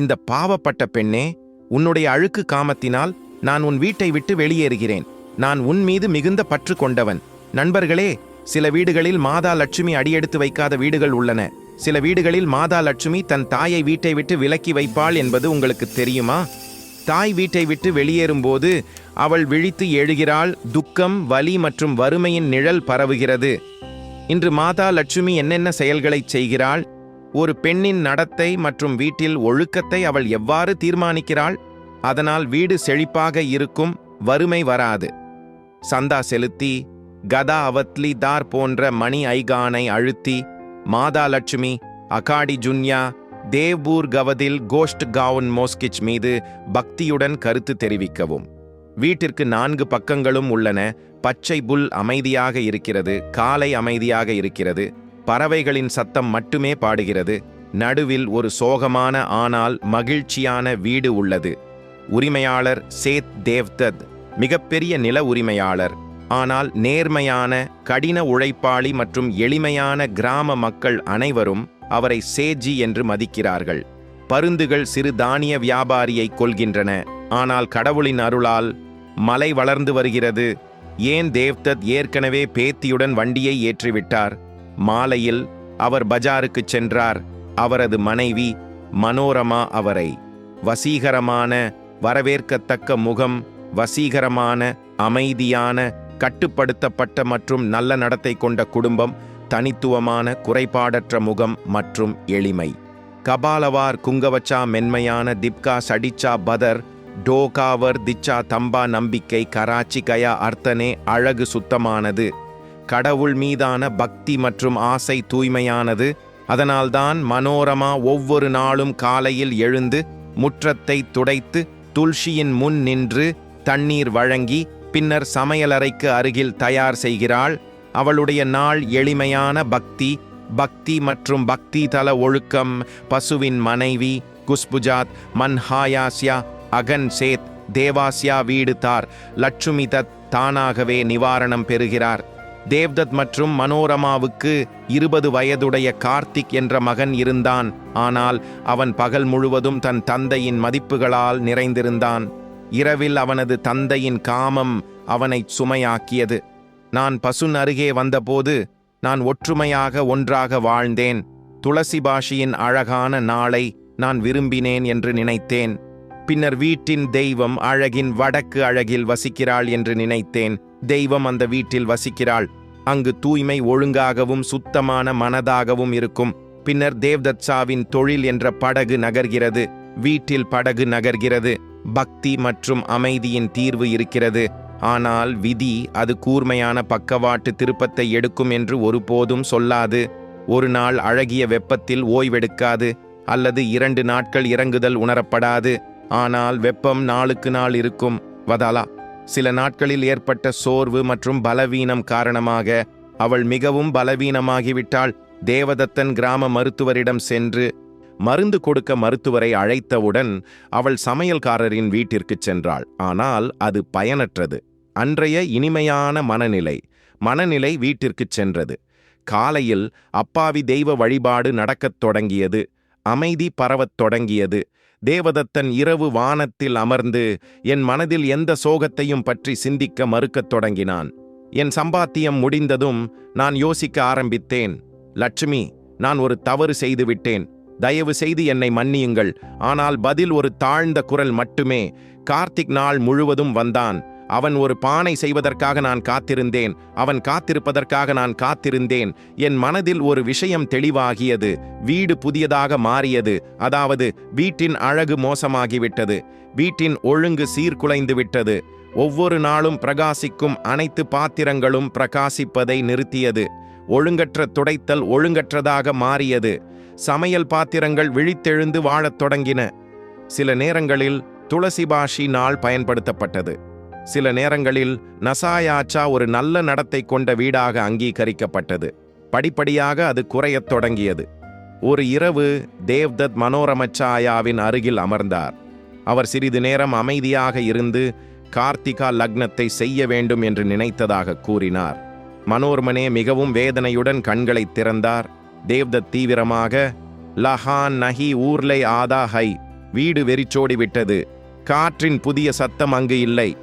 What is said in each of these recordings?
இந்த பாவப்பட்ட பெண்ணே உன்னுடைய அழுக்கு காமத்தினால் நான் உன் வீட்டை விட்டு வெளியேறுகிறேன். நான் உன் மீது மிகுந்த பற்று கொண்டவன். நண்பர்களே சில வீடுகளில் மாதா லட்சுமி அடியெடுத்து வைக்காத வீடுகள் உள்ளன. சில வீடுகளில் மாதா லட்சுமி தன் தாயை வீட்டை விட்டு விலக்கி வைப்பாள் என்பது உங்களுக்கு தெரியுமா? தாய் வீட்டை விட்டு வெளியேறும்போது அவள் விழித்து எழுகிறாள் துக்கம் வலி மற்றும் வறுமையின் நிழல் பரவுகிறது. இன்று மாதா லட்சுமி என்னென்ன செயல்களை செய்கிறாள்? ஒரு பெண்ணின் நடத்தை மற்றும் வீட்டில் ஒழுக்கத்தை அவள் எவ்வாறு தீர்மானிக்கிறாள்? அதனால் வீடு செழிப்பாக இருக்கும் வறுமை வராது. சந்தா செலுத்தி கதா அவத்லி தார் போன்ற மணி ஐகானை அழுத்தி மாதா லட்சுமி அகாடி ஜுன்யா தேவ்பூர் கவதில் கோஷ்ட் கவுன் மோஸ்கிச் மீது பக்தியுடன் கருத்து தெரிவிக்கவும். வீட்டிற்கு நான்கு பக்கங்களும் உள்ளன. பச்சை புல் அமைதியாக இருக்கிறது காலை அமைதியாக இருக்கிறது. பறவைகளின் சத்தம் மட்டுமே பாடுகிறது. நடுவில் ஒரு சோகமான ஆனால் மகிழ்ச்சியான வீடு உள்ளது. உரிமையாளர் சேத் தேவ்தத் மிகப்பெரிய நில உரிமையாளர். ஆனால் நேர்மையான கடின உழைப்பாளி மற்றும் எளிமையான கிராம மக்கள் அனைவரும் அவரை சேஜி என்று மதிக்கிறார்கள். பருந்துகள் சிறு தானிய வியாபாரியை கொள்கின்றன ஆனால் கடவுளின் அருளால் மலை வளர்ந்து வருகிறது. ஏன் தேவ்தத் ஏற்கனவே பேத்தியுடன் வண்டியை ஏற்றிவிட்டார்? மாலையில் அவர் பஜாருக்கு சென்றார். அவரது மனைவி மனோரமா அவரை. வசீகரமான வரவேற்கத்தக்க முகம் வசீகரமான அமைதியான கட்டுப்படுத்தப்பட்ட மற்றும் நல்ல நடத்தை கொண்ட குடும்பம் தனித்துவமான குறைபாடற்ற முகம் மற்றும் எளிமை. கபாலவார் குங்கவச்சா மென்மையான திப்கா சடிச்சா பதர் டோகாவர் திச்சா தம்பா நம்பிக்கை கராச்சி கயா அர்த்தனே அழகு சுத்தமானது. கடவுள் மீதான பக்தி மற்றும் ஆசை தூய்மையானது. அதனால்தான் மனோரமா ஒவ்வொரு நாளும் காலையில் எழுந்து முற்றத்தை துடைத்து துல்ஷியின் முன் நின்று தண்ணீர் வழங்கி பின்னர் சமையலறைக்கு அருகில் தயார் செய்கிறாள். அவளுடைய நாள் எளிமையான பக்தி பக்தி மற்றும் பக்தி தல ஒழுக்கம் பசுவின் மனைவி குஸ்புஜாத் மன்ஹாயாஸ்யா அகன் சேத் தேவாஸ்யா வீடு தார் லட்சுமி தத் தானாகவே நிவாரணம் பெறுகிறார். தேவ்தத் மற்றும் மனோரமாவுக்கு இருபது வயதுடைய கார்த்திக் என்ற மகன் இருந்தான். ஆனால் அவன் பகல் முழுவதும் தன் தந்தையின் மதிப்புகளால் நிறைந்திருந்தான். இரவில் அவனது தந்தையின் காமம் அவனை சுமையாக்கியது. நான் பசுன் அருகே வந்தபோது நான் ஒற்றுமையாக ஒன்றாக வாழ்ந்தேன். துளசி பாஷியின் அழகான நாளை நான் விரும்பினேன் என்று நினைத்தேன். பின்னர் வீட்டின் தெய்வம் அழகின் வடக்கு அழகில் வசிக்கிறாள் என்று நினைத்தேன். தெய்வம் அந்த வீட்டில் வசிக்கிறாள். அங்கு தூய்மை ஒழுங்காகவும் சுத்தமான மனதாகவும் இருக்கும். பின்னர் தேவ்தத்சாவின் தொழில் என்ற படகு நகர்கிறது. வீட்டில் படகு நகர்கிறது. பக்தி மற்றும் அமைதியின் தீர்வு இருக்கிறது. ஆனால் விதி அது கூர்மையான பக்கவாட்டு திருப்பத்தை எடுக்கும் என்று ஒருபோதும் சொல்லாது. ஒரு நாள் அழகிய வெப்பத்தில் ஓய்வெடுக்காது. அல்லது இரண்டு நாட்கள் இறங்குதல் உணரப்படாது. ஆனால் வெப்பம் நாளுக்கு நாள் இருக்கும். வதாலா. சில நாட்களில் ஏற்பட்ட சோர்வு மற்றும் பலவீனம் காரணமாக அவள் மிகவும் பலவீனமாகிவிட்டாள். தேவதத்தன் கிராம மருத்துவரிடம் சென்று மருந்து கொடுக்க மருத்துவரை அழைத்தவுடன் அவள் சமையல்காரரின் வீட்டிற்குச் சென்றாள். ஆனால் அது பயனற்றது. அன்றைய இனிமையான மனநிலை மனநிலை வீட்டிற்குச் சென்றது. காலையில் அப்பாவி தெய்வ வழிபாடு நடக்கத் தொடங்கியது அமைதி பரவத் தொடங்கியது. தேவதத்தன் இரவு வானத்தில் அமர்ந்து என் மனதில் எந்த சோகத்தையும் பற்றி சிந்திக்க மறுக்கத் தொடங்கினான். என் சம்பாத்தியம் முடிந்ததும் நான் யோசிக்க ஆரம்பித்தேன். லட்சுமி நான் ஒரு தவறு செய்துவிட்டேன் தயவு செய்து என்னை மன்னியுங்கள். ஆனால் பதில் ஒரு தாழ்ந்த குரல் மட்டுமே. கார்த்திக் நாள் முழுவதும் வந்தான். அவன் ஒரு பானை செய்வதற்காக நான் காத்திருந்தேன். அவன் காத்திருப்பதற்காக நான் காத்திருந்தேன். என் மனதில் ஒரு விஷயம் தெளிவாகியது. வீடு புதியதாக மாறியது. அதாவது வீட்டின் அழகு மோசமாகிவிட்டது. வீட்டின் ஒழுங்கு சீர்குலைந்து விட்டது ஒவ்வொரு நாளும் பிரகாசிக்கும் அனைத்து பாத்திரங்களும் பிரகாசிப்பதை நிறுத்தியது. ஒழுங்கற்ற துடைத்தல் ஒழுங்கற்றதாக மாறியது. சமையல் பாத்திரங்கள் விழித்தெழுந்து வாழத் தொடங்கின. சில நேரங்களில் துளசி பாஷி நாள் பயன்படுத்தப்பட்டது. சில நேரங்களில் நசாயாச்சா ஒரு நல்ல நடத்தை கொண்ட வீடாக அங்கீகரிக்கப்பட்டது. படிப்படியாக அது குறையத் தொடங்கியது. ஒரு இரவு தேவ்தத் மனோரமச்சாயாவின் அருகில் அமர்ந்தார். அவர் சிறிது நேரம் அமைதியாக இருந்து கார்த்திகா லக்னத்தை செய்ய வேண்டும் என்று நினைத்ததாக கூறினார். மனோர்மனே மிகவும் வேதனையுடன் கண்களை திறந்தார். தேவ்தத் தீவிரமாக லஹான் நஹி ஊர்லை ஆதா ஹை வீடு வெறிச்சோடி விட்டது காற்றின் புதிய சத்தம் அங்கு இல்லை.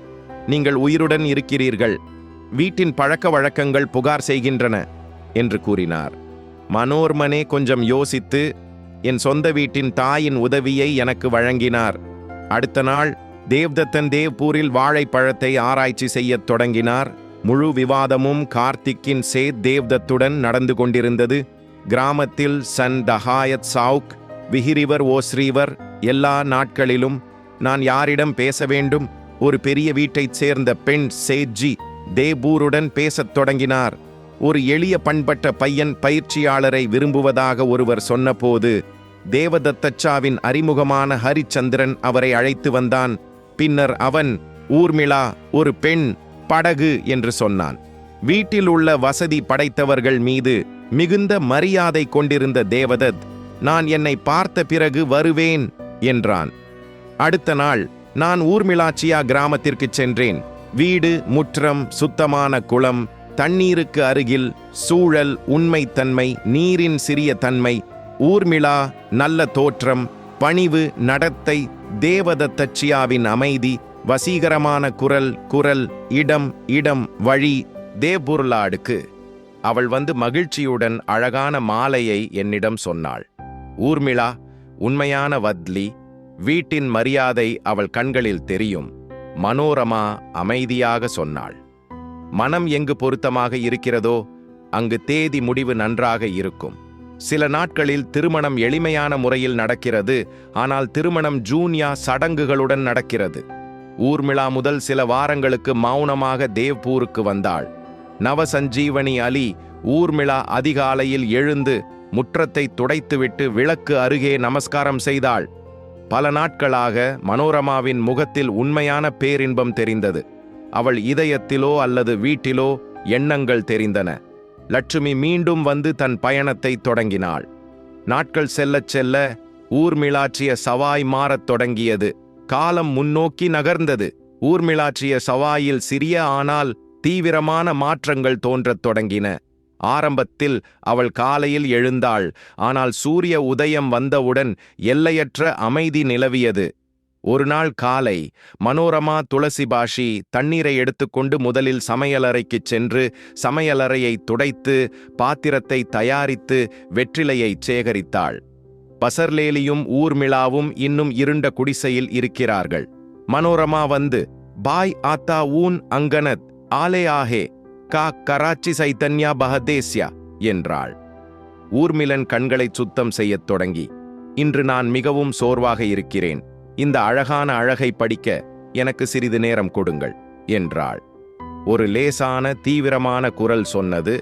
நீங்கள் உயிருடன் இருக்கிறீர்கள். வீட்டின் பழக்க வழக்கங்கள் புகார் செய்கின்றன என்று கூறினார். மனோர்மனே கொஞ்சம் யோசித்து என் சொந்த வீட்டின் தாயின் உதவியை எனக்கு வழங்கினார். அடுத்த நாள் தேவ்தத்தன் தேவ்பூரில் வாழைப்பழத்தை ஆராய்ச்சி செய்யத் தொடங்கினார். முழு விவாதமும் கார்த்திக்கின் சேத் தேவ்தத்துடன் நடந்து கொண்டிருந்தது. கிராமத்தில் சன் தஹாயத் சவுக் விஹிரிவர் ஓஸ்ரீவர் எல்லா நாட்களிலும் நான் யாரிடம் பேச வேண்டும்? ஒரு பெரிய வீட்டைச் சேர்ந்த பெண் சேட்ஜி தேபூருடன் பேசத் தொடங்கினார். ஒரு எளிய பண்பட்ட பையன் பயிற்சியாளரை விரும்புவதாக ஒருவர் சொன்னபோது தேவதத்தச்சாவின் அறிமுகமான ஹரிச்சந்திரன் அவரை அழைத்து வந்தான். பின்னர் அவன் ஊர்மிளா ஒரு பெண் படகு என்று சொன்னான். வீட்டில் உள்ள வசதி படைத்தவர்கள் மீது மிகுந்த மரியாதை கொண்டிருந்த தேவதத் நான் என்னை பார்த்த பிறகு வருவேன் என்றான். அடுத்த நாள் நான் ஊர்மிளாச்சியா கிராமத்திற்கு சென்றேன். வீடு முற்றம் சுத்தமான குளம் தண்ணீருக்கு அருகில் சூழல் உண்மைத்தன்மை நீரின் சிறிய தன்மை ஊர்மிளா நல்ல தோற்றம் பணிவு நடத்தை தேவதத்தச்சியாவின் அமைதி வசீகரமான குரல் குரல் இடம் இடம் வழி தேபுர்லாடுக்கு அவள் வந்து மகிழ்ச்சியுடன் அழகான மாலையை என்னிடம் சொன்னாள். ஊர்மிளா உண்மையான வத்லி வீட்டின் மரியாதை அவள் கண்களில் தெரியும். மனோரமா அமைதியாக சொன்னாள். மனம் எங்கு பொருத்தமாக இருக்கிறதோ அங்கு தேதி முடிவு நன்றாக இருக்கும். சில நாட்களில் திருமணம் எளிமையான முறையில் நடக்கிறது ஆனால் திருமணம் ஜூனியா சடங்குகளுடன் நடக்கிறது. ஊர்மிளா முதல் சில வாரங்களுக்கு மௌனமாக தேவ்பூருக்கு வந்தாள். நவசஞ்சீவனி அலி ஊர்மிளா அதிகாலையில் எழுந்து முற்றத்தை துடைத்துவிட்டு விளக்கு அருகே நமஸ்காரம் செய்தாள். பல நாட்களாக மனோரமாவின் முகத்தில் உண்மையான பேரின்பம் தெரிந்தது. அவள் இதயத்திலோ அல்லது வீட்டிலோ எண்ணங்கள் தெரிந்தன. லட்சுமி மீண்டும் வந்து தன் பயணத்தை தொடங்கினாள். நாட்கள் செல்லச் செல்ல ஊர்மிளாற்றிய சவாய் மாறத் தொடங்கியது. காலம் முன்னோக்கி நகர்ந்தது. ஊர்மிளாற்றிய சவாயில் சிறிய ஆனால் தீவிரமான மாற்றங்கள் தோன்றத் தொடங்கின. ஆரம்பத்தில் அவள் காலையில் எழுந்தாள். ஆனால் சூரிய உதயம் வந்தவுடன் எல்லையற்ற அமைதி நிலவியது. ஒரு நாள் காலை மனோரமா துளசி பாஷி தண்ணீரை எடுத்துக்கொண்டு முதலில் சமையலறைக்குச் சென்று சமையலறையை துடைத்து பாத்திரத்தை தயாரித்து வெற்றிலையைச் சேகரித்தாள். பசர்லேலியும் ஊர்மிளாவும் இன்னும் இருண்ட குடிசையில் இருக்கிறார்கள். மனோரமா வந்து பாய் ஆத்தா ஊன் அங்கனத் ஆலே ஆஹே கா கராச்சி சைத்தன்யா பஹதேஸ்யா என்றாள். ஊர்மிலன் கண்களைச் சுத்தம் செய்யத் தொடங்கி இன்று நான் மிகவும் சோர்வாக இருக்கிறேன் இந்த அழகான அழகை படிக்க எனக்கு சிறிது நேரம் கொடுங்கள் என்றாள். ஒரு லேசான தீவிரமான குரல் சொன்னது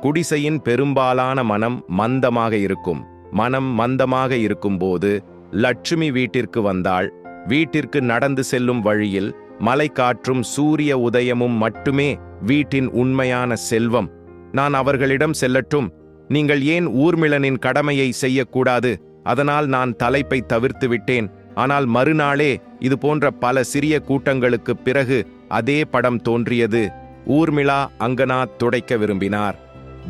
குடிசையின் பெரும்பாலான மனம் மந்தமாக இருக்கும் மனம் மந்தமாக இருக்கும்போது லட்சுமி வீட்டிற்கு வந்தாள் வீட்டிற்கு நடந்து செல்லும் வழியில் மலைக்காற்றும் சூரிய உதயமும் மட்டுமே வீட்டின் உண்மையான செல்வம். நான் அவர்களிடம் செல்லட்டும். நீங்கள் ஏன் ஊர்மிளனின் கடமையை செய்யக்கூடாது? அதனால் நான் தலைப்பை தவிர்த்து விட்டேன். ஆனால் மறுநாளே இது போன்ற பல சிறிய கூட்டங்களுக்குப் பிறகு அதே படம் தோன்றியது. ஊர்மிளா அங்கநாத் துடைக்க விரும்பினார்.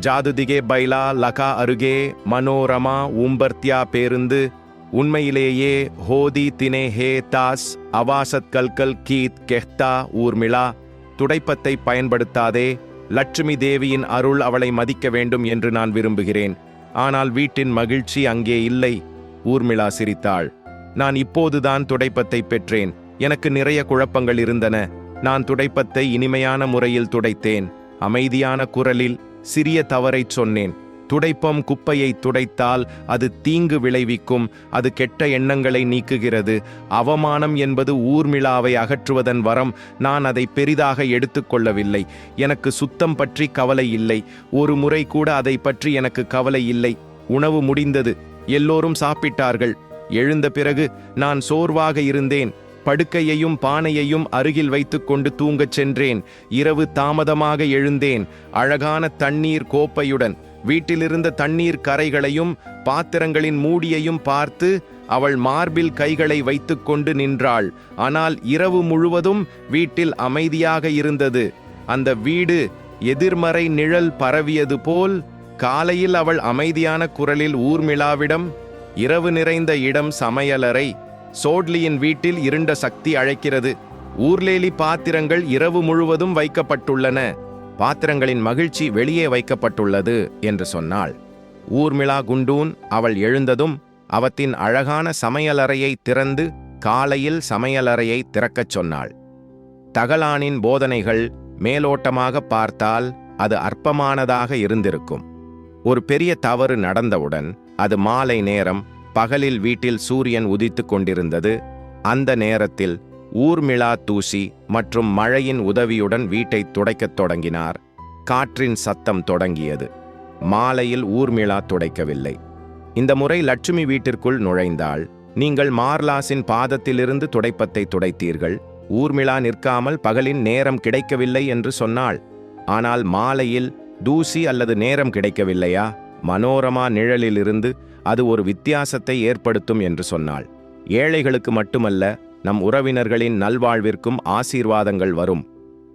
ஜாதுதிகே பைலா லகா அருகே மனோரமா உம்பர்த்தியா பேருந்து. உண்மையிலேயே ஹோதி தினே ஹே தாஸ் அவாசத் கல்கல் கீத் கெஹ்தா ஊர்மிளா. துடைப்பத்தை பயன்படுத்தாதே. லட்சுமி தேவியின் அருள் அவளை மதிக்க வேண்டும் என்று நான் விரும்புகிறேன். ஆனால் வீட்டின் மகிழ்ச்சி அங்கே இல்லை ஊர்மிளா சிரித்தாள். நான் இப்போதுதான் துடைப்பத்தை பெற்றேன். எனக்கு நிறைய குழப்பங்கள் இருந்தன. நான் துடைப்பத்தை இனிமையான முறையில் துடைத்தேன். அமைதியான குரலில் சிறிய தவறைச் சொன்னேன். துடைப்பம் குப்பையை துடைத்தால் அது தீங்கு விளைவிக்கும் அது கெட்ட எண்ணங்களை நீக்குகிறது. அவமானம் என்பது ஊர்மிழாவை அகற்றுவதன் வரம் நான் அதை பெரிதாக எடுத்துக்கொள்ளவில்லை. எனக்கு சுத்தம் பற்றி கவலை இல்லை. ஒரு முறை கூட அதை பற்றி எனக்கு கவலை இல்லை. உணவு முடிந்தது. எல்லோரும் சாப்பிட்டார்கள். எழுந்த பிறகு நான் சோர்வாக இருந்தேன். படுக்கையையும் பானையையும் அருகில் வைத்துக்கொண்டு தூங்கச் சென்றேன். இரவு தாமதமாக எழுந்தேன். அழகான தண்ணீர் கோப்பையுடன். வீட்டிலிருந்த தண்ணீர் கரைகளையும் பாத்திரங்களின் மூடியையும் பார்த்து அவள் மார்பில் கைகளை வைத்துக்கொண்டு நின்றாள். ஆனால் இரவு முழுவதும் வீட்டில் அமைதியாக இருந்தது. அந்த வீடு எதிர்மறை நிழல் பரவியது போல் காலையில் அவள் அமைதியான குரலில் ஊர்மிளாவிடம் இரவு நிறைந்த இடம் சமையலறை. சோட்லியின் வீட்டில் இருண்ட சக்தி அழைக்கிறது. ஊர்லேலி பாத்திரங்கள் இரவு முழுவதும் வைக்கப்பட்டுள்ளன. பாத்திரங்களின் மகிழ்ச்சி வெளியே வைக்கப்பட்டுள்ளது என்று சொன்னாள். ஊர்மிளா குண்டூன் அவள் எழுந்ததும் அவத்தின் அழகான சமையலறையை திறந்து காலையில் சமையலறையை திறக்கச் சொன்னாள். தகலானின் போதனைகள் மேலோட்டமாக பார்த்தால் அது அற்பமானதாக இருந்திருக்கும். ஒரு பெரிய தவறு நடந்தவுடன் அது மாலை நேரம் பகலில் வீட்டில் சூரியன் உதித்துக் கொண்டிருந்தது. அந்த நேரத்தில் ஊர்மிளா தூசி மற்றும் மழையின் உதவியுடன் வீட்டை துடைக்கத் தொடங்கினார். காற்றின் சத்தம் தொடங்கியது. மாலையில் ஊர்மிளா துடைக்கவில்லை. இந்த முறை லட்சுமி வீட்டிற்குள் நுழைந்தாள். நீங்கள் மார்லாஸின் பாதத்திலிருந்து துடைப்பத்தை துடைத்தீர்கள். ஊர்மிளா நிற்காமல் பகலின் நேரம் கிடைக்கவில்லை என்று சொன்னாள். ஆனால் மாலையில் தூசி அல்லது நேரம் கிடைக்கவில்லையா? மனோரமா நிழலிலிருந்து அது ஒரு வித்தியாசத்தை ஏற்படுத்தும் என்று சொன்னாள். ஏழைகளுக்கு மட்டுமல்ல நம் உறவினர்களின் நல்வாழ்விற்கும் ஆசீர்வாதங்கள் வரும்.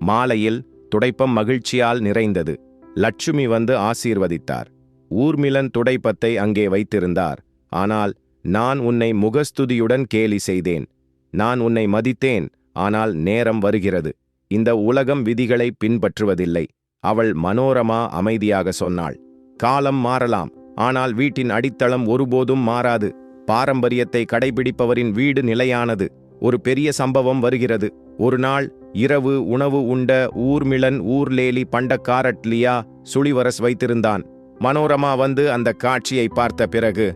மாலையில் துடைப்பம் மகிழ்ச்சியால் நிறைந்தது. லட்சுமி வந்து ஆசீர்வதித்தார். ஊர்மிளன் துடைப்பத்தை அங்கே வைத்திருந்தார். ஆனால் நான் உன்னை முகஸ்துதியுடன் கேலி செய்தேன். நான் உன்னை மதித்தேன். ஆனால் நேரம் வருகிறது. இந்த உலகம் விதிகளை பின்பற்றுவதில்லை. அவள் மனோரமா அமைதியாக சொன்னாள். காலம் மாறலாம். ஆனால் வீட்டின் அடித்தளம் ஒருபோதும் மாறாது. பாரம்பரியத்தை கடைபிடிப்பவரின் வீடு நிலையானது. ஒரு பெரிய சம்பவம் வருகிறது. ஒரு நாள் இரவு உணவு உண்ட ஊர்மிளன் ஊர்லேலி பண்டக்காரட்லியா சுழிவரஸ் வைத்திருந்தான். மனோரமா வந்து அந்த காட்சியை பார்த்த பிறகு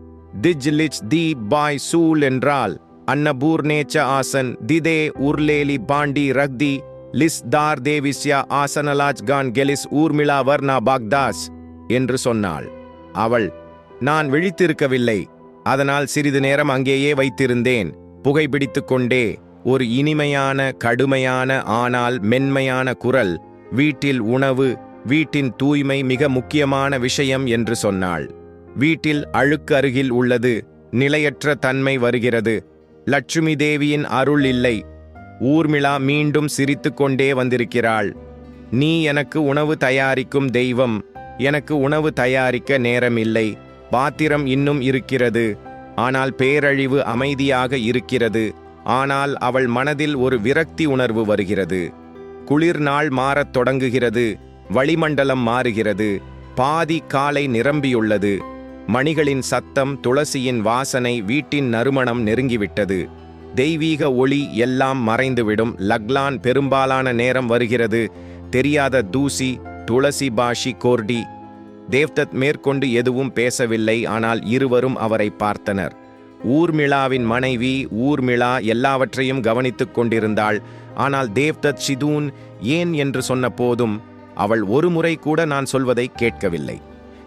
திஜ்லிச் தி பாய் சூல் என்றால் அன்னபூர்ணேச்ச ஆசன் திதே உர்லேலி பாண்டி ரக்தி லிஸ் தார் தேவிஸ்யா ஆசனலாஜ் கான் கெலிஸ் ஊர்மிளா வர்ணா பாக்தாஸ் என்று சொன்னாள். அவள் நான் விழித்திருக்கவில்லை. அதனால் சிறிது நேரம் அங்கேயே வைத்திருந்தேன். புகைப்பிடித்து கொண்டே ஒரு இனிமையான கடுமையான ஆனால் மென்மையான குரல் வீட்டில் உணவு வீட்டின் தூய்மை மிக முக்கியமான விஷயம் என்று சொன்னாள். வீட்டில் அழுக்கு அருகில் உள்ளது நிலையற்ற தன்மை வருகிறது. லட்சுமி தேவியின் அருள் இல்லை. ஊர்மிளா மீண்டும் சிரித்துக்கொண்டே வந்திருக்கிறாள். நீ எனக்கு உணவு தயாரிக்கும் தெய்வம் எனக்கு உணவு தயாரிக்க நேரமில்லை. பாத்திரம் இன்னும் இருக்கிறது. ஆனால் பேரழிவு அமைதியாக இருக்கிறது. ஆனால் அவள் மனதில் ஒரு விரக்தி உணர்வு வருகிறது. குளிர் நாள் மாறத் தொடங்குகிறது. வளிமண்டலம் மாறுகிறது. பாதி காலை நிரம்பியுள்ளது. மணிகளின் சத்தம் துளசியின் வாசனை வீட்டின் நறுமணம் நெருங்கிவிட்டது. தெய்வீக ஒளி எல்லாம் மறைந்துவிடும். லக்லான் பெரும்பாலான நேரம் வருகிறது. தெரியாத தூசி துளசி பாஷி கோர்டி தேவ்தத் மேற்கொண்டு எதுவும் பேசவில்லை ஆனால் இருவரும் அவரை பார்த்தனர். ஊர்மிளாவின் மனைவி ஊர்மிளா எல்லாவற்றையும் கவனித்துக் கொண்டிருந்தாள். ஆனால் தேவ்தத் சிதூன் ஏன் என்று சொன்ன போதும் அவள் ஒரு முறை கூட நான் சொல்வதை கேட்கவில்லை.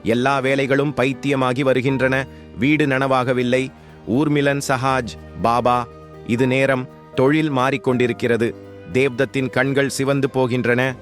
எல்லா வேலைகளும் பைத்தியமாகி வருகின்றன வீடு நனவாகவில்லை. ஊர்மிலன் சஹாஜ் பாபா இது நேரம் தொழில் மாறிக்கொண்டிருக்கிறது. தேவ்தத்தின் கண்கள் சிவந்து போகின்றன.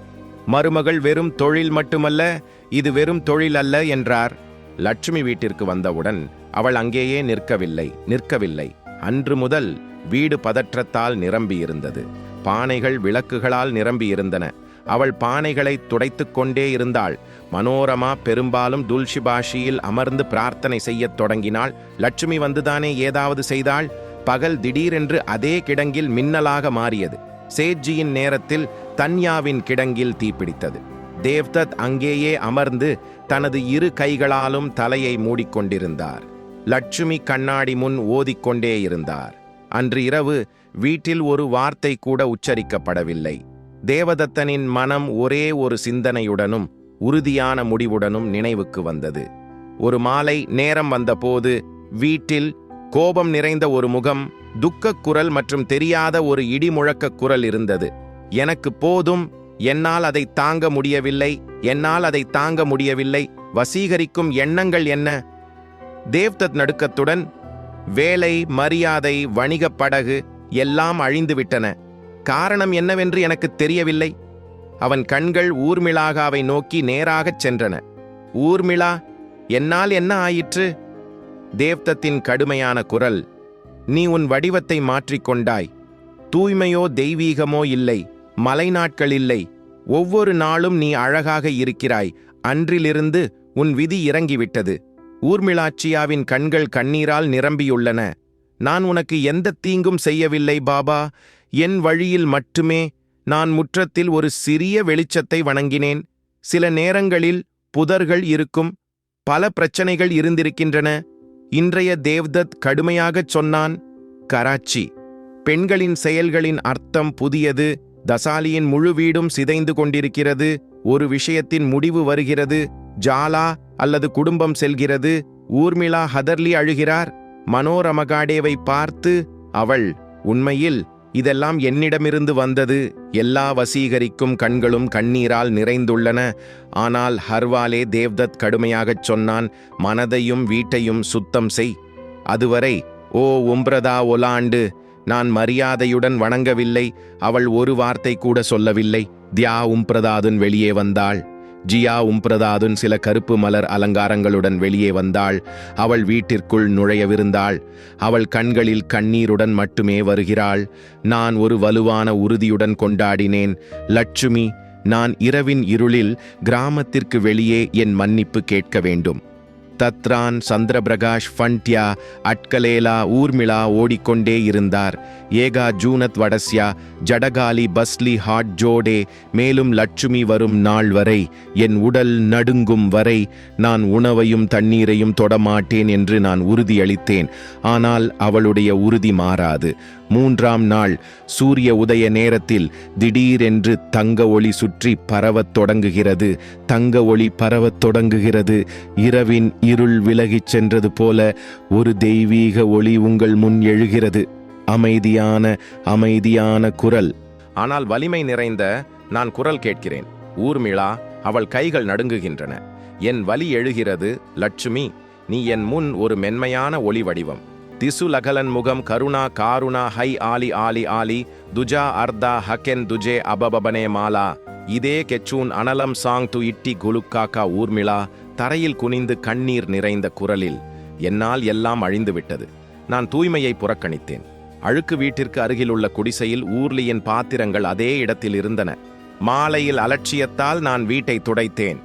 மருமகள் வெறும் தொழில் மட்டுமல்ல இது வெறும் தொழில் அல்ல என்றார். லட்சுமி வீட்டிற்கு வந்தவுடன் அவள் அங்கேயே நிற்கவில்லை நிற்கவில்லை. அன்று முதல் வீடு பதற்றத்தால் நிரம்பியிருந்தது. பானைகள் விளக்குகளால் நிரம்பியிருந்தன. அவள் பானைகளை துடைத்துக் கொண்டே இருந்தாள். மனோரமா பெரும்பாலும் துல்ஷிபாஷியில் அமர்ந்து பிரார்த்தனை செய்யத் தொடங்கினாள். லட்சுமி வந்துதானே ஏதாவது செய்தாள்? பகல் திடீரென்று அதே கிடங்கில் மின்னலாக மாறியது. சேட்ஜியின் நேரத்தில் தன்யாவின் கிடங்கில் தீப்பிடித்தது. தேவ்தத் அங்கேயே அமர்ந்து தனது இரு கைகளாலும் தலையை மூடிக்கொண்டிருந்தார். லட்சுமி கண்ணாடி முன் ஓதிக்கொண்டே இருந்தார். அன்று இரவு வீட்டில் ஒரு வார்த்தை கூட உச்சரிக்கப்படவில்லை. தேவதத்தனின் மனம் ஒரே ஒரு சிந்தனையுடனும் உறுதியான முடிவுடனும் நினைவுக்கு வந்தது. ஒரு மாலை நேரம் வந்தபோது வீட்டில் கோபம் நிறைந்த ஒரு முகம் துக்கக் குரல் மற்றும் தெரியாத ஒரு இடிமுழக்கக் குரல் இருந்தது. எனக்கு போதும் என்னால் அதை தாங்க முடியவில்லை என்னால் அதை தாங்க முடியவில்லை. வசீகரிக்கும் எண்ணங்கள் என்ன? தேவ்தத் நடுக்கத்துடன் வேலை மரியாதை வணிகப் படகு எல்லாம் அழிந்துவிட்டன. காரணம் என்னவென்று எனக்கு தெரியவில்லை. அவன் கண்கள் ஊர்மிளாகாவை நோக்கி நேராகச் சென்றன. ஊர்மிளா என்னால் என்ன ஆயிற்று? தேவ்தத்தின் கடுமையான குரல் நீ உன் வடிவத்தை மாற்றிக்கொண்டாய். தூய்மையோ தெய்வீகமோ இல்லை. மலைநாட்கள் இல்லை ஒவ்வொரு நாளும் நீ அழகாக இருக்கிறாய். அன்றிலிருந்து உன் விதி இறங்கிவிட்டது. ஊர்மிளாட்சியாவின் கண்கள் கண்ணீரால் நிரம்பியுள்ளன. நான் உனக்கு எந்த தீங்கும் செய்யவில்லை பாபா. என் வழியில் மட்டுமே நான் முற்றத்தில் ஒரு சிறிய வெளிச்சத்தை வணங்கினேன். சில நேரங்களில் புதர்கள் இருக்கும். பல பிரச்சனைகள் இருந்திருக்கின்றன. இன்றைய தேவ்தத் கடுமையாகச் சொன்னான் கராச்சி. பெண்களின் செயல்களின் அர்த்தம் புதியது. தசாலியின் முழு வீடும் சிதைந்து கொண்டிருக்கிறது. ஒரு விஷயத்தின் முடிவு வருகிறது. ஜாலா அல்லது குடும்பம் செல்கிறது. ஊர்மிளா ஹதர்லி அழுகிறார். மனோரமகாடேவை பார்த்து அவள் உண்மையில் இதெல்லாம் என்னிடமிருந்து வந்தது. எல்லா வசீகரிக்கும் கண்களும் கண்ணீரால் நிறைந்துள்ளன. ஆனால் ஹர்வாலே தேவ்தத் கடுமையாகச் சொன்னான் மனதையும் வீட்டையும் சுத்தம் செய். அதுவரை ஓ உம்ரதா ஒலாண்டு நான் மரியாதையுடன் வணங்கவில்லை. அவள் ஒரு வார்த்தை கூட சொல்லவில்லை. தியா உம்பிரதாதுன் வெளியே வந்தாள். ஜியா உம்பிரதாதுன் சில கருப்பு மலர் அலங்காரங்களுடன் வெளியே வந்தாள். அவள் வீட்டிற்குள் நுழையவிருந்தாள். அவள் கண்களில் கண்ணீருடன் மட்டுமே வருகிறாள். நான் ஒரு வலுவான உறுதியுடன் கொண்டாடினேன். லட்சுமி நான் இரவின் இருளில் கிராமத்திற்கு வெளியே என் மன்னிப்பு கேட்க வேண்டும். தத்ரான் சந்திரபிரகாஷ் ஃபண்ட்யா அட்கலேலா ஊர்மிளா ஓடிக்கொண்டே இருந்தார். ஏகா ஜூனத் வடஸ்யா ஜடகாலி பஸ்லி ஹாட் ஜோடே மேலும் லட்சுமி வரும் நாள் வரை என் உடல் நடுங்கும் வரை நான் உணவையும் தண்ணீரையும் தொடமாட்டேன் என்று நான் உறுதியளித்தேன். ஆனால் அவளுடைய உறுதி மாறாது. மூன்றாம் நாள் சூரிய உதய நேரத்தில் திடீரென்று தங்க ஒளி சுற்றி பரவத் தொடங்குகிறது. தங்க ஒளி பரவத் தொடங்குகிறது. இரவின் இருள் விலகிச் சென்றது போல ஒரு தெய்வீக ஒளி உங்கள் முன் எழுகிறது. அமைதியான அமைதியான குரல். ஆனால் வலிமை நிறைந்த நான் குரல் கேட்கிறேன். ஊர்மிளா அவள் கைகள் நடுங்குகின்றன. என் வலி எழுகிறது லட்சுமி நீ என் முன் ஒரு மென்மையான ஒளி வடிவம். திசுலகலன் முகம் கருணா காருணா ஹை ஆலி ஆலி ஆலி துஜா அர்தா ஹக்கென் துஜே அபபபனே மாலா. இதே கெச்சூன் அனலம் சாங் டு இட்டி குலுக்காக்கா ஊர்மிளா தரையில் குனிந்து கண்ணீர் நிறைந்த குரலில் என்னால் எல்லாம் அழிந்துவிட்டது. நான் தூய்மையை புறக்கணித்தேன். அழுக்கு வீட்டிற்கு அருகிலுள்ள குடிசையில் ஊர்லியின் பாத்திரங்கள் அதே இடத்தில் இருந்தன. மாலையில் அலட்சியத்தால் நான் வீட்டை துடைத்தேன்.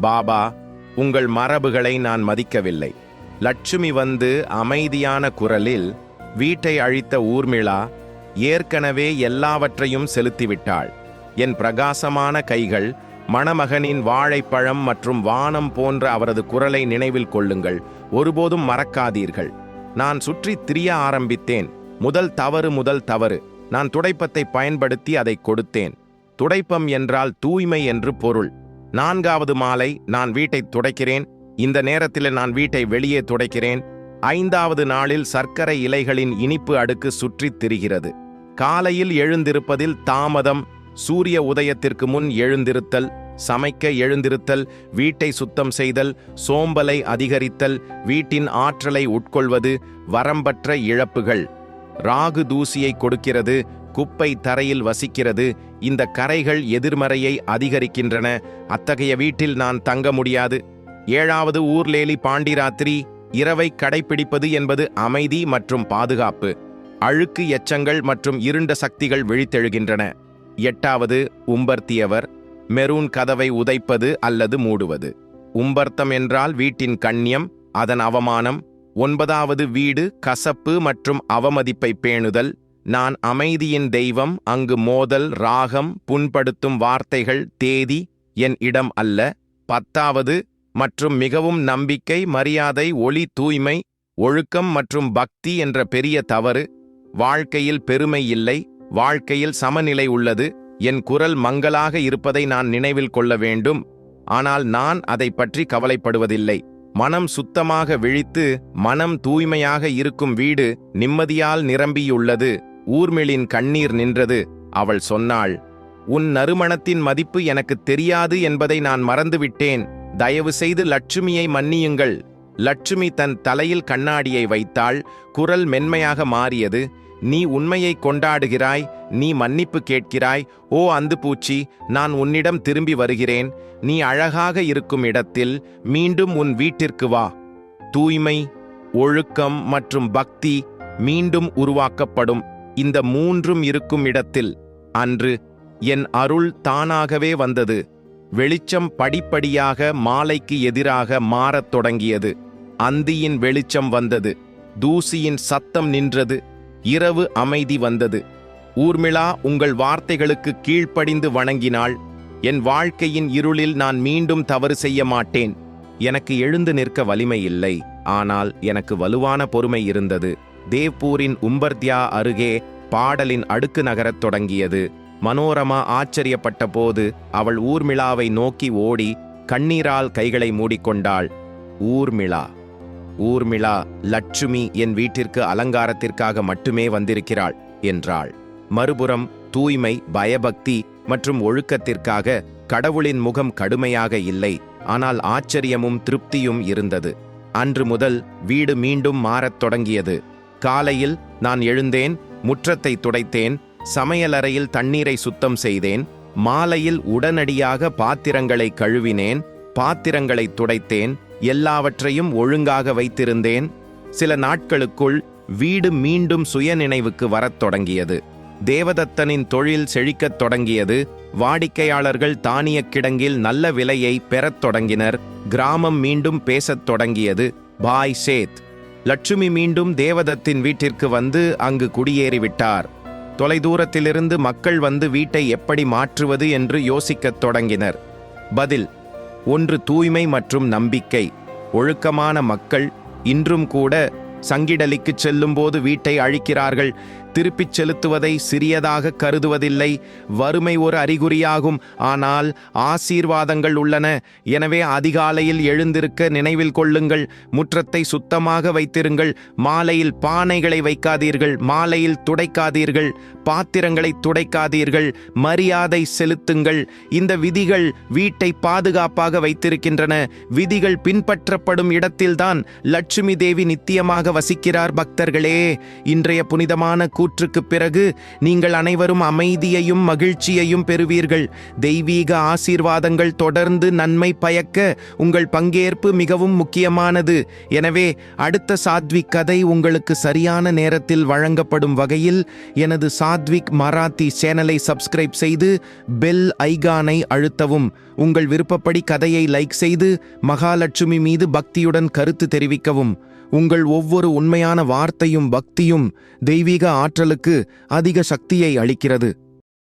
பாபா உங்கள் மரபுகளை நான் மதிக்கவில்லை. லட்சுமி வந்து அமைதியான குரலில் வீட்டை அழித்த ஊர்மிளா ஏற்கனவே எல்லாவற்றையும் செலுத்திவிட்டாள். என் பிரகாசமான கைகள் மணமகனின் வாழைப்பழம் மற்றும் வானம் போன்ற அவரது குரலை நினைவில் கொள்ளுங்கள். ஒருபோதும் மறக்காதீர்கள். நான் சுற்றித் திரிய ஆரம்பித்தேன். முதல் தவறு முதல் தவறு. நான் துடைப்பத்தை பயன்படுத்தி அதை கொடுத்தேன். துடைப்பம் என்றால் தூய்மை என்று பொருள். நான்காவது மாலை நான் வீட்டை துடைக்கிறேன். இந்த நேரத்தில் நான் வீட்டை வெளியே துடைக்கிறேன். ஐந்தாவது நாளில் சர்க்கரை இலைகளின் இனிப்பு அடுக்கு சுற்றித் திரிகிறது. காலையில் எழுந்திருப்பதில் தாமதம் சூரிய உதயத்திற்கு முன் எழுந்திருத்தல் சமைக்க எழுந்திருத்தல் வீட்டை சுத்தம் செய்தல் சோம்பலை அதிகரித்தல் வீட்டின் ஆற்றலை உட்கொள்வது வரம்பற்ற இழப்புகள். ராகு தூசியை கொடுக்கிறது குப்பை தரையில் வசிக்கிறது இந்த கரைகள் எதிர்மறையை அதிகரிக்கின்றன. அத்தகைய வீட்டில் நான் தங்க முடியாது. ஏழாவது ஊர்லேலி பாண்டிராத்திரி இரவை கடைப்பிடிப்பது என்பது அமைதி மற்றும் பாதுகாப்பு. அழுக்கு எச்சங்கள் மற்றும் இருண்ட சக்திகள் விழித்தெழுகின்றன. எட்டாவது உம்பர்த்தியவர் மெரூன் கதவை உதைப்பது அல்லது மூடுவது. உம்பர்த்தம் என்றால் வீட்டின் கண்ணியம் அதன் அவமானம் ஒன்பதாவது வீடு கசப்பு மற்றும் அவமதிப்பை பேணுதல். நான் அமைதியின் தெய்வம் அங்கு மோதல் ராகம் புண்படுத்தும் வார்த்தைகள் தேதி என் இடம் அல்ல. பத்தாவது மற்றும் மிகவும் நம்பிக்கை மரியாதை ஒளி தூய்மை ஒழுக்கம் மற்றும் பக்தி என்ற பெரிய தவறு. வாழ்க்கையில் பெருமை இல்லை வாழ்க்கையில் சமநிலை உள்ளது. என் குரல் மங்கலாக இருப்பதை நான் நினைவில் கொள்ள வேண்டும். ஆனால் நான் அதை பற்றி கவலைப்படுவதில்லை. மனம் சுத்தமாக விழித்து மனம் தூய்மையாக இருக்கும் வீடு நிம்மதியால் நிரம்பியுள்ளது. ஊர்மிளின் கண்ணீர் நின்றது. அவள் சொன்னாள் உன் நறுமணத்தின் மதிப்பு எனக்கு தெரியாது என்பதை நான் மறந்துவிட்டேன். தயவு செய்து லட்சுமியை மன்னியுங்கள். லட்சுமி தன் தலையில் கண்ணாடியை வைத்தாள். குரல் மென்மையாக மாறியது. நீ உண்மையை கொண்டாடுகிறாய் நீ மன்னிப்பு கேட்கிறாய். ஓ அந்து பூச்சி நான் உன்னிடம் திரும்பி வருகிறேன். நீ அழகாக இருக்கும் இடத்தில் மீண்டும் உன் வீட்டிற்கு வா. தூய்மை ஒழுக்கம் மற்றும் பக்தி மீண்டும் உருவாக்கப்படும். இந்த மூன்றும் இருக்கும் இடத்தில் அன்று என் அருள் தானாகவே வந்தது. வெளிச்சம் படிப்படியாக மாலைக்கு எதிராக மாறத் தொடங்கியது. அந்தியின் வெளிச்சம் வந்தது. தூசியின் சத்தம் நின்றது. இரவு அமைதி வந்தது. ஊர்மிளா உங்கள் வார்த்தைகளுக்கு கீழ்ப்படிந்து வணங்கினாள். என் வாழ்க்கையின் இருளில் நான் மீண்டும் தவறு செய்ய மாட்டேன். எனக்கு எழுந்து நிற்க வலிமை இல்லை. ஆனால் எனக்கு வலுவான பொறுமை இருந்தது. தேவ்பூரின் உம்பர்த்யா அருகே பாடலின் அடுக்கு நகரத் தொடங்கியது. மனோரமா ஆச்சரியப்பட்ட போது அவள் ஊர்மிளாவை நோக்கி ஓடி கண்ணீரால் கைகளை மூடிக்கொண்டாள். ஊர்மிளா. ஊர்மிளா லட்சுமி என் வீட்டிற்கு அலங்காரத்திற்காக மட்டுமே வந்திருக்கிறாள் என்றாள். மறுபுறம் தூய்மை பயபக்தி மற்றும் ஒழுக்கத்திற்காக கடவுளின் முகம் கடுமையாக இல்லை ஆனால் ஆச்சரியமும் திருப்தியும் இருந்தது. அன்று முதல் வீடு மீண்டும் மாறத் தொடங்கியது. காலையில் நான் எழுந்தேன் முற்றத்தை துடைத்தேன் சமையலறையில் தண்ணீரை சுத்தம் செய்தேன் மாலையில் உடனடியாக பாத்திரங்களை கழுவினேன் பாத்திரங்களை துடைத்தேன் எல்லாவற்றையும் ஒழுங்காக வைத்திருந்தேன். சில நாட்களுக்குள் வீடு மீண்டும் சுயநினைவுக்கு வரத் தொடங்கியது. தேவதத்தனின் தொழில் செழிக்கத் தொடங்கியது. வாடிக்கையாளர்கள் தானியக் கிடங்கில் நல்ல விலையை பெறத் தொடங்கினர். கிராமம் மீண்டும் பேசத் தொடங்கியது. பாய் சேத். லட்சுமி மீண்டும் தேவதத்தின் வீட்டிற்கு வந்து அங்கு குடியேறிவிட்டார். தொலைதூரத்திலிருந்து மக்கள் வந்து வீட்டை எப்படி மாற்றுவது என்று யோசிக்கத் தொடங்கினர். பதில் ஒன்று தூய்மை மற்றும் நம்பிக்கை. ஒழுக்கமான மக்கள் இன்றும் கூட சங்கிடலிக்குச் செல்லும்போது வீட்டை அழிக்கிறார்கள். திருப்பிச் செலுத்துவதை சிறியதாக கருதுவதில்லை. வறுமை ஒரு அறிகுறியாகும். ஆனால் ஆசீர்வாதங்கள் உள்ளன. எனவே அதிகாலையில் எழுந்திருக்க நினைவில் கொள்ளுங்கள். முற்றத்தை சுத்தமாக வைத்திருங்கள். மாலையில் பானைகளை வைக்காதீர்கள். மாலையில் துடைக்காதீர்கள். பாத்திரங்களை துடைக்காதீர்கள். மரியாதை செலுத்துங்கள். இந்த விதிகள் வீட்டை பாதுகாப்பாக வைத்திருக்கின்றன. விதிகள் பின்பற்றப்படும் இடத்தில்தான் லட்சுமி தேவி நித்தியமாக வசிக்கிறார் பக்தர்களே. இன்றைய புனிதமான கூற்றுக்குப் பிறகு நீங்கள் அனைவரும் அமைதியையும் மகிழ்ச்சியையும் பெறுவீர்கள். தெய்வீக ஆசீர்வாதங்கள் தொடர்ந்து நன்மை பயக்க உங்கள் பங்கேற்பு மிகவும் முக்கியமானது. எனவே அடுத்த சாத்விக் கதை உங்களுக்கு சரியான நேரத்தில் வழங்கப்படும் வகையில் எனது சாத்விக் மராத்தி சேனலை சப்ஸ்கிரைப் செய்து பெல் ஐகானை அழுத்தவும். உங்கள் விருப்பப்படி கதையை லைக் செய்து மகாலட்சுமி மீது பக்தியுடன் கருத்து தெரிவிக்கவும். உங்கள் ஒவ்வொரு உண்மையான வார்த்தையும் பக்தியும் தெய்வீக ஆற்றலுக்கு அதிக சக்தியை அளிக்கிறது.